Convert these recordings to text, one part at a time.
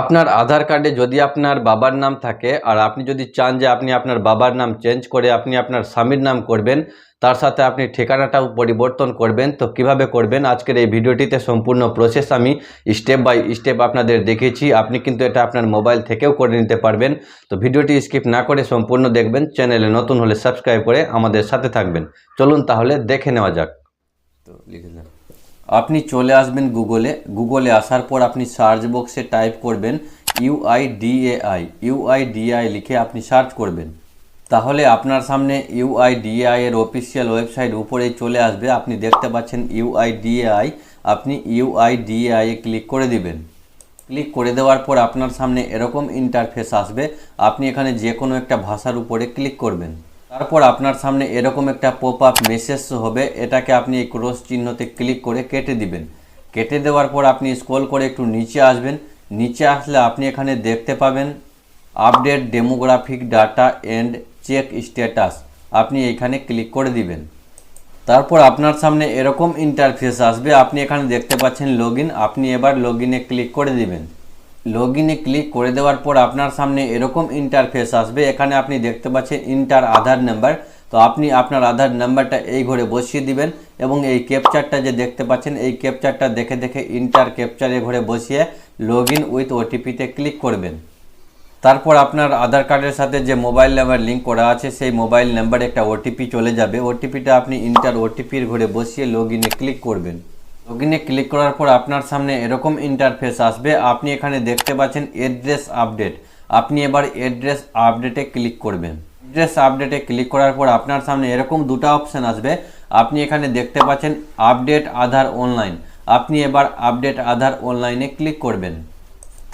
আপনার আধার কার্ডে যদি আপনার বাবার নাম থাকে, আর আপনি যদি চান যে আপনি আপনার বাবার নাম চেঞ্জ করে আপনি আপনার স্বামীর নাম করবেন, তার সাথে আপনি ঠিকানাটাও পরিবর্তন করবেন। তো কীভাবে করবেন? আজকের এই ভিডিওটিতে সম্পূর্ণ প্রসেস আমি স্টেপ বাই স্টেপ আপনাদের দেখেছি আপনি কিন্তু এটা আপনার মোবাইল থেকেও করে নিতে পারবেন। তো ভিডিওটি স্কিপ না করে সম্পূর্ণ দেখবেন। চ্যানেলে নতুন হলে সাবস্ক্রাইব করে আমাদের সাথে থাকবেন। চলুন তাহলে দেখে নেওয়া যাক। তো লিখে আপনি চলে আসবেন গুগলে গুগলে আসার পর আপনি সার্চ বক্সে টাইপ করবেন ইউআইডিএআই ইউআইডিআই লিখে আপনি সার্চ করবেন। তাহলে আপনার সামনে ইউআইডিএআই এর অফিসিয়াল ওয়েবসাইট উপরেই চলে আসবে। আপনি দেখতে পাচ্ছেন ইউআইডিএআই আপনি ইউআইডিএআই এ ক্লিক করে দিবেন। ক্লিক করে দেওয়ার পর আপনার সামনে এরকম ইন্টারফেস আসবে। আপনি এখানে যে কোনো একটা ভাষার উপরে ক্লিক করবেন। তারপর আপনার সামনে এরকম একটা পপ আপ মেসেজ হবে, এটাকে আপনি এই ক্রস চিহ্নতে ক্লিক করে কেটে দিবেন। কেটে দেওয়ার পর আপনি স্ক্রল করে একটু নিচে আসবেন। নিচে আসলে আপনি এখানে দেখতে পাবেন update demographic data and check status আপনি এখানে ক্লিক করে দিবেন। তারপর আপনার সামনে এরকম ইন্টারফেস আসবে, আপনি এখানে দেখতে পাচ্ছেন লগ আপনি এবার লগ ক্লিক করে দিবেন। লগ ইনে ক্লিক করে দেওয়ার পর আপনার সামনে এরকম ইন্টারফেস আসবে। এখানে আপনি দেখতে পাচ্ছেন ইন্টার আধার নাম্বার তো আপনি আপনার আধার নাম্বারটা এই ঘরে বসিয়ে দিবেন এবং এই ক্যাপচারটা যে দেখতে পাচ্ছেন, এই ক্যাপচারটা দেখে দেখে ইন্টার ক্যাপচার এ ঘরে বসিয়ে লগ ইন উইথ ওটিপিতে ক্লিক করবেন। তারপর আপনার আধার কার্ডের সাথে যে মোবাইল নাম্বার লিঙ্ক করা আছে, সেই মোবাইল নাম্বারে একটা ওটিপি চলে যাবে। ওটিপিটা আপনি ইন্টার ওটিপির ঘরে বসিয়ে লগ ইনে ক্লিক করবেন। লগ ইনে ক্লিক করার পর আপনার সামনে এরকম ইন্টারফেস আসবে। আপনি এখানে দেখতে পাচ্ছেন অ্যাড্রেস আপডেট আপনি এবার অ্যাড্রেস আপডেটে ক্লিক করবেন। অ্যাড্রেস আপডেটে ক্লিক করার পর আপনার সামনে এরকম দুটো অপশান আসবে। আপনি এখানে দেখতে পাচ্ছেন আপডেট আধার অনলাইন আপনি এবার আপডেট আধার অনলাইনে ক্লিক করবেন।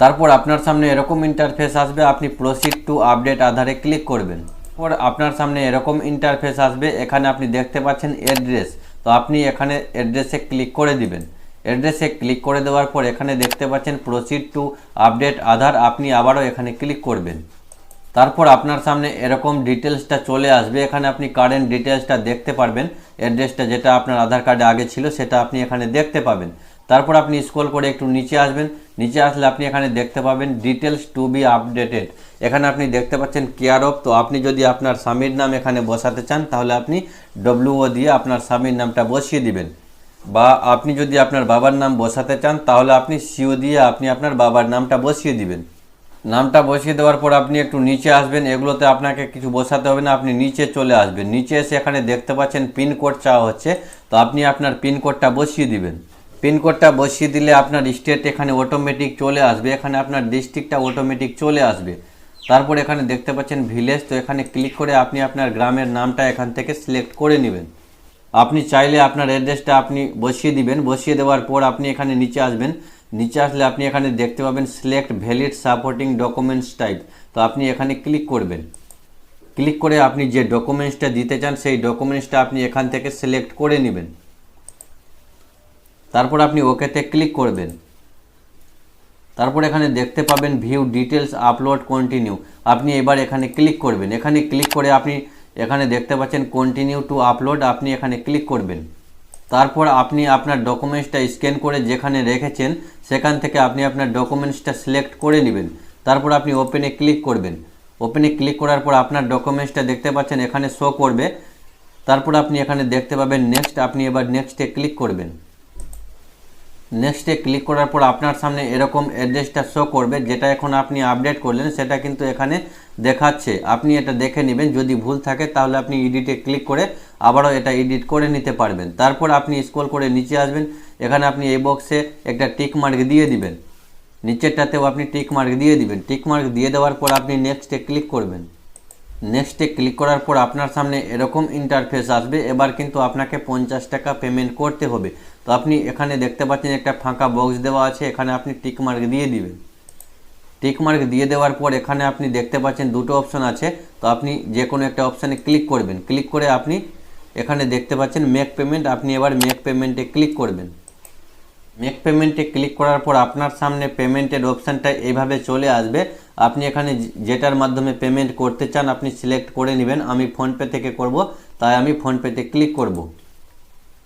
তারপর আপনার সামনে এরকম ইন্টারফেস আসবে। আপনি প্রসিড টু আপডেট আধারে ক্লিক করবেন। পর আপনার সামনে এরকম ইন্টারফেস আসবে। এখানে আপনি দেখতে পাচ্ছেন অ্যাড্রেস তো আপনি এখানে অ্যাড্রেসে ক্লিক করে দিবেন। অ্যাড্রেসে ক্লিক করে দেওয়ার পর এখানে দেখতে পাচ্ছেন প্রসিড টু আপডেট আধার, আপনি আবারও এখানে ক্লিক করবেন। তারপর আপনার সামনে এরকম ডিটেলসটা চলে আসবে। এখানে আপনি কারেন্ট ডিটেলসটা দেখতে পারবেন। অ্যাড্রেসটা যেটা আপনার আধার কার্ডে আগে ছিল, সেটা আপনি এখানে দেখতে পাবেন। তারপর আপনি স্ক্রল করে একটু নিচে আসবেন। নিচে আসলে আপনি এখানে দেখতে পাবেন ডিটেলস টু বি আপডেটেড এখানে আপনি দেখতে পাচ্ছেন কেয়ার অফ তো আপনি যদি আপনার স্বামীর নাম এখানে বসাতে চান, তাহলে আপনি ডব্লিউও দিয়ে আপনার স্বামীর নামটা বসিয়ে দিবেন। বা আপনি যদি আপনার বাবার নাম বসাতে চান, তাহলে আপনি সিও দিয়ে আপনি আপনার বাবার নামটা বসিয়ে দিবেন। নামটা বসিয়ে দেওয়ার পর আপনি একটু নিচে আসবেন, এগুলোতে আপনাকে কিছু বসাতে হবে না, আপনি নিচে চলে আসবেন। নিচে এসে এখানে দেখতে পাচ্ছেন পিনকোড চাওয়া হচ্ছে, তো আপনি আপনার পিনকোডটা বসিয়ে দিবেন। পিনকোডটা বসিয়ে দিলে আপনার স্টেট এখানে অটোমেটিক চলে আসবে, এখানে আপনার ডিস্ট্রিক্টটা অটোমেটিক চলে আসবে। তারপর এখানে দেখতে পাচ্ছেন ভিলেজ তো এখানে ক্লিক করে আপনি আপনার গ্রামের নামটা এখান থেকে সিলেক্ট করে নেবেন। আপনি চাইলে আপনার অ্যাড্রেসটা আপনি বসিয়ে দিবেন, বসিয়ে দেওয়ার পর আপনি এখানে নিচে আসবেন। নিচে আসলে আপনি এখানে দেখতে পাবেন select valid supporting documents type তো আপনি এখানে ক্লিক করবেন। ক্লিক করে আপনি যে ডকুমেন্টসটা দিতে চান, সেই ডকুমেন্টসটা আপনি এখান থেকে সিলেক্ট করে নেবেন। তারপর আপনি ওকেতে ক্লিক করবেন। তারপর এখানে দেখতে পাবেন ভিউ ডিটেলস আপলোড কন্টিনিউ আপনি এবার এখানে ক্লিক করবেন। এখানে ক্লিক করে আপনি এখানে দেখতে পাচ্ছেন কন্টিনিউ টু আপলোড আপনি এখানে ক্লিক করবেন। তারপর আপনি আপনার ডকুমেন্টসটা স্ক্যান করে যেখানে রেখেছেন, সেখান থেকে আপনি আপনার ডকুমেন্টসটা সিলেক্ট করে নেবেন। তারপর আপনি ওপেনে ক্লিক করবেন। ওপেনে ক্লিক করার পর আপনার ডকুমেন্টসটা দেখতে পাচ্ছেন, এখানে শো করবে। তারপর আপনি এখানে দেখতে পাবেন, নেক্সট, আপনি এবার নেক্সটে ক্লিক করবেন। নেক্সটে ক্লিক করার পর আপনার সামনে এরকম অ্যাড্রেসটা শো করবে, যেটা এখন আপনি আপডেট করলেন, সেটা কিন্তু এখানে দেখাচ্ছে। আপনি এটা দেখে নেবেন, যদি ভুল থাকে তাহলে আপনি এডিটে ক্লিক করে আবারও এটা এডিট করে নিতে পারবেন। তারপর আপনি স্ক্রল করে নিচে আসবেন, এখানে আপনি এই বক্সে একটা টিক মার্ক দিয়ে দিবেন। নিচেরটাতেও আপনি টিক মার্ক দিয়ে দিবেন। টিক মার্ক দিয়ে দেওয়ার পর আপনি নেক্সটে ক্লিক করবেন। নেক্সটে ক্লিক করার পর আপনার সামনে এরকম ইন্টারফেস আসবে। এবার কিন্তু আপনাকে পঞ্চাশ টাকা পেমেন্ট করতে হবে। তো আপনি এখানে দেখতে পাচ্ছেন একটা ফাঁকা বক্স দেওয়া আছে। এখানে আপনি টিক মার্ক দিয়ে দিবেন। টিক মার্ক দিয়ে দেওয়ার পর এখানে আপনি দেখতে পাচ্ছেন দুটো অপশন আছে। তো আপনি যে কোনো একটা অপশানে ক্লিক করবেন। ক্লিক করে আপনি এখানে দেখতে পাচ্ছেন মেক পেমেন্ট আপনি এবার মেক পেমেন্টে ক্লিক করবেন। মেক পেমেন্টে ক্লিক করার পর আপনার সামনে পেমেন্টের অপশানটা এইভাবে চলে আসবে। আপনি এখানে যেটার মাধ্যমে পেমেন্ট করতে চান, আপনি সিলেক্ট করে নেবেন। আমি ফোনপে থেকে করব, তাই আমি ফোনপেতে ক্লিক করব।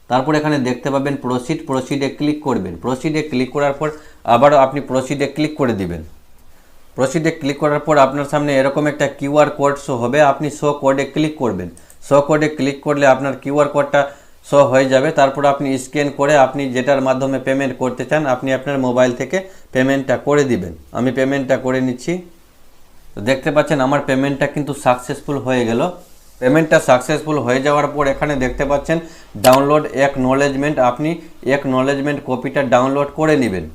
তারপর এখানে দেখতে পাবেন প্রসিড প্রসিডে ক্লিক করবেন। প্রসিডে ক্লিক করার পর আবারও আপনি প্রসিডে ক্লিক করে দিবেন। প্রসিডে ক্লিক করার পর আপনার সামনে এরকম একটা কিউআর কোড শো হবে। আপনি শো কোডে ক্লিক করবেন। শো কোডে ক্লিক করলে আপনার কিউআর কোডটা শো হয়ে যাবে। তারপর আপনি স্ক্যান করে আপনি যেটার মাধ্যমে পেমেন্ট করতে চান, আপনি আপনার মোবাইল থেকে পেমেন্টটা করে দিবেন। আমি পেমেন্টটা করে নিচ্ছি। তো দেখতে পাচ্ছেন, আমার পেমেন্টটা কিন্তু সাকসেসফুল হয়ে গেল। পেমেন্টটা সাকসেসফুল হয়ে যাওয়ার পর এখানে দেখতে পাচ্ছেন ডাউনলোড এক নলেজমেন্ট আপনি এক নলেজমেন্ট কপিটা ডাউনলোড করে নেবেন।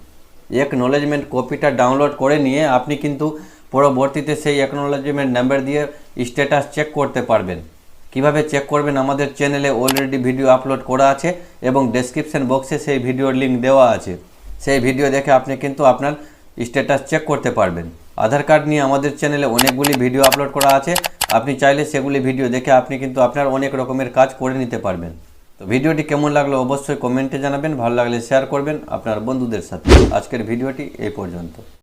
এক নলেজমেন্ট কপিটা ডাউনলোড করে নিয়ে আপনি কিন্তু পরবর্তীতে সেই একনোলজমেন্ট নাম্বার দিয়ে স্ট্যাটাস চেক করতে পারবেন। কীভাবে চেক করবেন আমাদের চ্যানেলে অলরেডি ভিডিও আপলোড করা আছে এবং ডেসক্রিপশন বক্সে সেই ভিডিওর লিঙ্ক দেওয়া আছে। সেই ভিডিও দেখে আপনি কিন্তু আপনার স্ট্যাটাস চেক করতে পারবেন। আধার কার্ড নিয়ে আমাদের চ্যানেলে অনেকগুলি ভিডিও আপলোড করা আছে। আপনি চাইলে সেগুলি ভিডিও দেখে আপনি কিন্তু আপনার অনেক রকমের কাজ করে নিতে পারবেন। তো ভিডিওটি কেমন লাগল অবশ্যই কমেন্টে জানাবেন, ভালো লাগলে শেয়ার করবেন আপনার বন্ধুদের সাথে। আজকের ভিডিওটি এই পর্যন্ত।